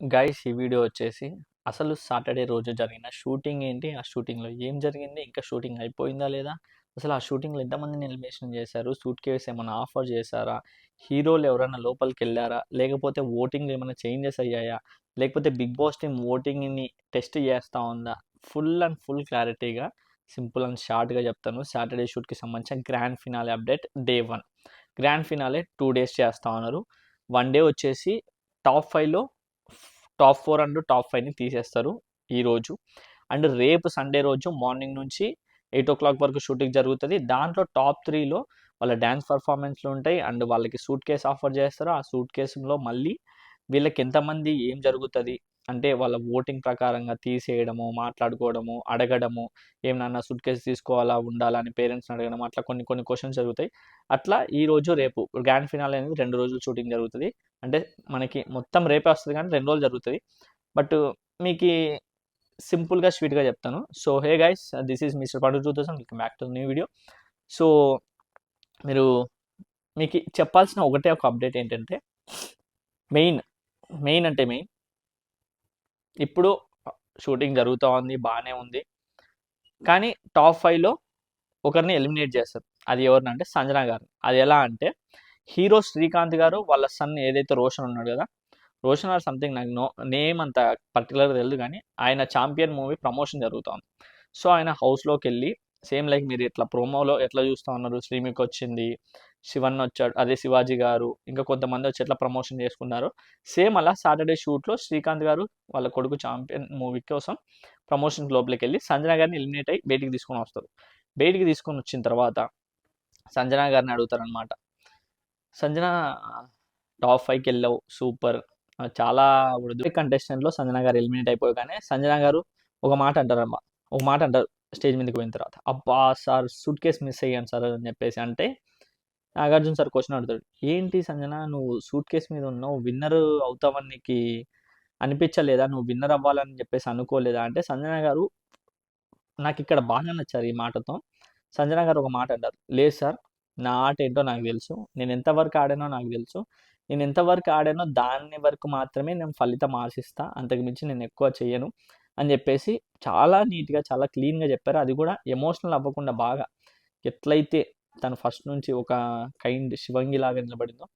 Guys ఈ video వచ్చేసి అసలు సాటర్డే రోజు జరిగిన షూటింగ్ ఏంటి? ఆ షూటింగ్లో ఏం జరిగింది? ఇంకా షూటింగ్ అయిపోయిందా లేదా? అసలు ఆ షూటింగ్లో ఎంతమందిని ఎలిమినేషన్ చేశారు? సూట్ కేస్ ఏమైనా ఆఫర్ చేశారా? హీరోలు ఎవరైనా లోపలికి వెళ్ళారా? లేకపోతే ఓటింగ్లు ఏమైనా చేంజెస్ అయ్యాయా? లేకపోతే బిగ్ బాస్ టీమ్ ఓటింగ్ని టెస్ట్ చేస్తూ ఉందా? ఫుల్ అండ్ ఫుల్ క్లారిటీగా సింపుల్ అండ్ షార్ట్గా చెప్తాను. సాటర్డే షూట్కి సంబంధించిన grand finale update day one. Grand finale two days చేస్తూ ఉన్నారు. వన్ డే వచ్చేసి టాప్ ఫైవ్లో టాప్ ఫోర్ అండ్ టాప్ ఫైవ్ని తీసేస్తారు ఈరోజు అండ్ రేపు సండే రోజు మార్నింగ్ నుంచి ఎయిట్ ఓ క్లాక్ వరకు షూటింగ్ జరుగుతుంది. దాంట్లో టాప్ త్రీలో వాళ్ళ డ్యాన్స్ పర్ఫార్మెన్స్లు ఉంటాయి. అండ్ వాళ్ళకి సూట్ కేస్ ఆఫర్ చేస్తారు. ఆ సూట్ కేసులో మళ్ళీ వీళ్ళకి ఎంతమంది ఏం జరుగుతుంది అంటే వాళ్ళ ఓటింగ్ ప్రకారంగా తీసేయడము మాట్లాడుకోవడము అడగడము ఏమన్నా సూట్ కేసు తీసుకోవాలా ఉండాలా అని పేరెంట్స్ని అడగడం అట్లా కొన్ని కొన్ని క్వశ్చన్స్ జరుగుతాయి. అట్లా ఈ రోజు రేపు గ్రాండ్ ఫినాల్ అనేది రెండు రోజులు షూటింగ్ జరుగుతుంది. అంటే మనకి మొత్తం రేపే వస్తుంది కానీ రెండు రోజులు జరుగుతుంది. బట్ మీకు సింపుల్గా స్వీట్గా చెప్తాను. So hey guys this is mister Pandu two thousand welcome back to new video so మీరు మీకు చెప్పాల్సిన ఒకటే ఒక అప్డేట్ ఏంటంటే మెయిన్ మెయిన్ అంటే మెయిన్ ఇప్పుడు షూటింగ్ జరుగుతూ ఉంది బాగానే ఉంది. కానీ టాప్ ఫైవ్లో ఒకరిని ఎలిమినేట్ చేస్తారు. అది ఎవరినంటే సంజన గారు అది ఎలా అంటే హీరో శ్రీకాంత్ గారు వాళ్ళ సన్ ఏదైతే రోషన్ ఉన్నాడు కదా రోషన్ ఆర్ సంథింగ్ నాకు నో నేమ్ అంత పర్టికులర్ తెలియదు కానీ ఆయన ఛాంపియన్ మూవీ ప్రమోషన్ జరుగుతుంది సో ఆయన హౌస్లోకి వెళ్ళి సేమ్ లైక్ మీరు ఇట్లా ప్రోమోలో ఎట్లా చూస్తూ ఉన్నారు? శ్రీమికి వచ్చింది శివన్ వచ్చాడు అదే శివాజీ గారు ఇంకా కొంతమంది వచ్చి ఎట్లా ప్రమోషన్ చేసుకున్నారు. సేమ్ అలా సాటర్డే షూట్లో శ్రీకాంత్ గారు వాళ్ళ కొడుకు ఛాంపియన్ మూవీ కోసం ప్రమోషన్ లోపలికి వెళ్ళి సంజన గారిని ఎలిమినేట్ అయ్యి బయటికి తీసుకొని వస్తారు. బయటికి తీసుకొని వచ్చిన తర్వాత సంజన గారిని అడుగుతారనమాట సంజన టాప్ ఫైవ్కి వెళ్ళావు సూపర్. చాలా కంటెస్టెంట్లో సంజన గారు ఎలిమినేట్ అయిపోగానే సంజన గారు ఒక మాట అంటారమ్మా ఒక మాట అంటారు స్టేజ్ మీదకి పోయిన తర్వాత అబ్బా సార్ సూట్ కేస్ మిస్ అయ్యాను సార్ అని చెప్పేసి అంటే నాగార్జున సార్ క్వశ్చన్ అడుగుతాడు ఏంటి సంజన నువ్వు సూట్ కేస్ మీద ఉన్నావు విన్నర్ అవుతావని నీకు అనిపించలేదా? నువ్వు విన్నర్ అవ్వాలని చెప్పేసి అనుకోలేదా? అంటే సంజన గారు నాకు ఇక్కడ బాగా నచ్చారు ఈ మాటతో. సంజన గారు ఒక మాట అంటారు లేదు సార్ నా ఆట ఏంటో నాకు తెలుసు నేను ఎంతవరకు ఆడానో నాకు తెలుసు నేను ఎంతవరకు ఆడానో దాన్ని వరకు మాత్రమే నేను ఫలితం ఆశిస్తా అంతకు మించి నేను ఎక్కువ చేయను అని చెప్పేసి చాలా నీట్గా చాలా క్లీన్గా చెప్పారు. అది కూడా ఎమోషనల్ అవ్వకుండా బాగా ఎట్లయితే తను ఫస్ట్ నుంచి ఒక కైండ్ శివంగి లాగా నిలబడిందో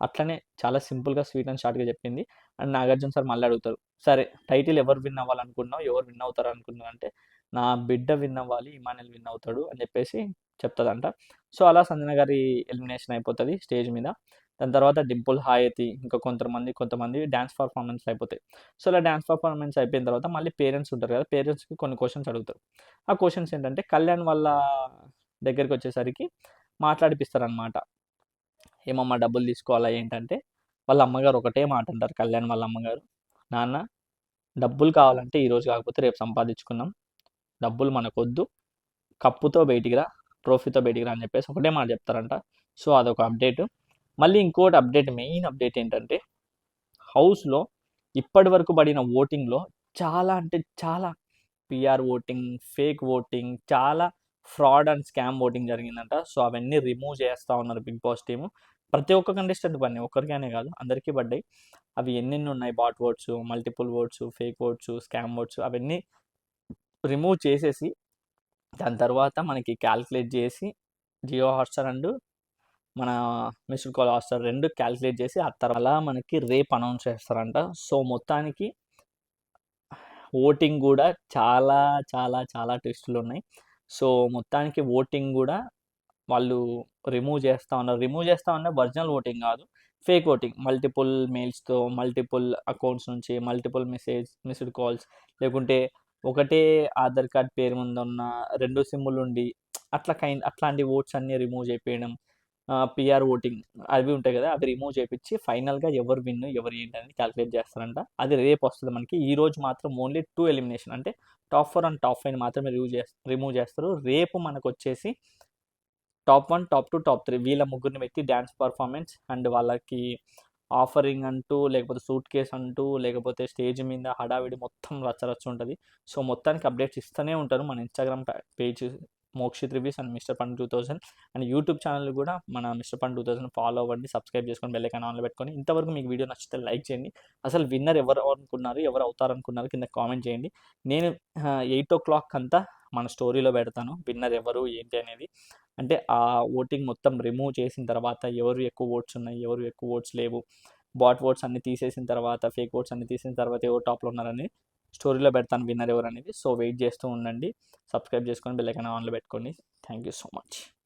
అట్లనే చాలా సింపుల్గా స్వీట్ అండ్ షార్ట్గా చెప్పింది. అండ్ నాగార్జున సార్ మళ్ళీ అడుగుతారు సరే టైటిల్ ఎవరు విన్ అవ్వాలనుకున్నావు ఎవరు విన్ అవుతారు అనుకున్నావు? అంటే నా బిడ్డ విన్ అవ్వాలి ఇమానుయల్ విన్ అవుతాడు అని చెప్పేసి చెప్తుందంట. సో అలా సంజన గారి ఎలిమినేషన్ అయిపోతుంది స్టేజ్ మీద. దాని తర్వాత డింపుల్ హాయతి ఇంకా కొంతమంది కొంతమంది డ్యాన్స్ పర్ఫార్మెన్స్ అయిపోతాయి. సో అలా డ్యాన్స్ పర్ఫార్మెన్స్ అయిపోయిన తర్వాత మళ్ళీ పేరెంట్స్ ఉంటారు కదా పేరెంట్స్కి కొన్ని క్వశ్చన్స్ అడుగుతారు. ఆ క్వశ్చన్స్ ఏంటంటే కళ్యాణ్ వాళ్ళ దగ్గరికి వచ్చేసరికి మాట్లాడిపిస్తారనమాట ఏమమ్మా డబ్బులు తీసుకోవాలా? ఏంటంటే వాళ్ళ అమ్మగారు ఒకటే మాట అంటారు కళ్యాణ్ వాళ్ళ అమ్మగారు. నాన్న డబ్బులు కావాలంటే ఈరోజు కాకపోతే రేపు సంపాదించుకున్నాం డబ్బులు మనకొద్దు. కప్పుతో బయటికి రా ట్రోఫీతో బయటికి రా అని చెప్పేసి ఒకటే మాట చెప్తారంట. సో అదొక అప్డేట్. మళ్ళీ ఇంకోటి అప్డేట్ మెయిన్ అప్డేట్ ఏంటంటే హౌస్లో ఇప్పటి వరకు పడిన ఓటింగ్లో చాలా అంటే చాలా పిఆర్ ఓటింగ్ ఫేక్ ఓటింగ్ చాలా ఫ్రాడ్ అండ్ స్కామ్ ఓటింగ్ జరిగిందంట. సో అవన్నీ రిమూవ్ చేస్తూ ఉన్నారు బిగ్ బాస్ టీము. ప్రతి ఒక్క కంటెస్టెంట్ పడినాయి. ఒక్కరికైనా కాదు అందరికీ పడ్డాయి. అవి ఎన్నెన్ని ఉన్నాయి? Bot votes multiple votes fake votes scam votes అవన్నీ రిమూవ్ చేసేసి దాని తర్వాత మనకి క్యాల్కులేట్ చేసి జియో హాట్స్టార్ అండ్ మన మిస్డ్ కాల్ హాట్స్టార్ రెండు క్యాల్కులేట్ చేసి ఆ తర్వాత మనకి రేపు అనౌన్స్ చేస్తారంట. సో మొత్తానికి ఓటింగ్ కూడా చాలా చాలా చాలా టెస్టులు ఉన్నాయి. సో మొత్తానికి ఓటింగ్ కూడా వాళ్ళు రిమూవ్ చేస్తూ ఉన్నారు. రిమూవ్ చేస్తూ ఉన్న ఒరిజినల్ ఓటింగ్ కాదు. Fake voting. మల్టిపుల్ మెయిల్స్తో మల్టిపుల్ అకౌంట్స్ నుంచి మల్టిపుల్ మెసేజ్ మిస్డ్ కాల్స్. లేకుంటే ఒకటే ఆధార్ కార్డ్ పేరు ముందు ఉన్న రెండు సిమ్ములు ఉండి అట్లా కైండ్ అట్లాంటి ఓట్స్ అన్నీ రిమూవ్ చేయడం పిఆర్ ఓటింగ్ అవి ఉంటాయి కదా అవి రిమూవ్ చేయించి ఫైనల్గా ఎవరు విన్ ఎవరు ఏంటి అనేది క్యాలిక్యులేట్ చేస్తారంట. అది రేపు వస్తుంది మనకి. ఈ రోజు మాత్రం ఓన్లీ టూ ఎలిమినేషన్ అంటే top four and top five మాత్రమే రిమూవ్ చేస్తారు రిమూవ్ చేస్తారు. రేపు మనకు వచ్చేసి top one top two top three వీళ్ళ ముగ్గురిని పెట్టి డ్యాన్స్ పర్ఫార్మెన్స్ అండ్ వాళ్ళకి ఆఫరింగ్ అంటూ లేకపోతే సూట్ కేస్ అంటూ లేకపోతే స్టేజ్ మీద హడావిడి మొత్తం రచ్చరచ్చ ఉంటుంది. సో మొత్తానికి అప్డేట్స్ ఇస్తూనే ఉంటారు మన Instagram page Mokshith reviews and mister Pandu two thousand. And YouTube channel కూడా మన mister Pandu two thousand follow అవ్వండి సబ్స్క్రైబ్ చేసుకొని బెల్ ఐకాన్ ఆన్లో పెట్టుకొని. ఇంతవరకు మీకు వీడియో నచ్చితే లైక్ చేయండి. అసలు విన్నర్ ఎవరు అనుకున్నారు ఎవరు అవుతారు అనుకున్నారు కింద కామెంట్ చేయండి. నేను ఎయిట్ ఓ క్లాక్ అంతా మన స్టోరీలో పెడతాను విన్నర్ ఎవరు ఏంటి అనేది. అంటే ఆ ఓటింగ్ మొత్తం రిమూవ్ చేసిన తర్వాత ఎవరు ఎక్కువ ఓట్స్ ఉన్నాయి ఎవరు ఎక్కువ ఓట్స్ లేవు. బాట్ ఓట్స్ అన్ని తీసేసిన తర్వాత ఫేక్ ఓట్స్ అన్ని తీసిన తర్వాత ఎవరు టాప్లో ఉన్నారని స్టోరీలో పెడతాను విన్నర్ ఎవరు అనేది. సో వెయిట్ చేస్తూ ఉండండి. సబ్స్క్రైబ్ చేసుకొని బెల్ ఆన్లో పెట్టుకోండి. Thank you so much.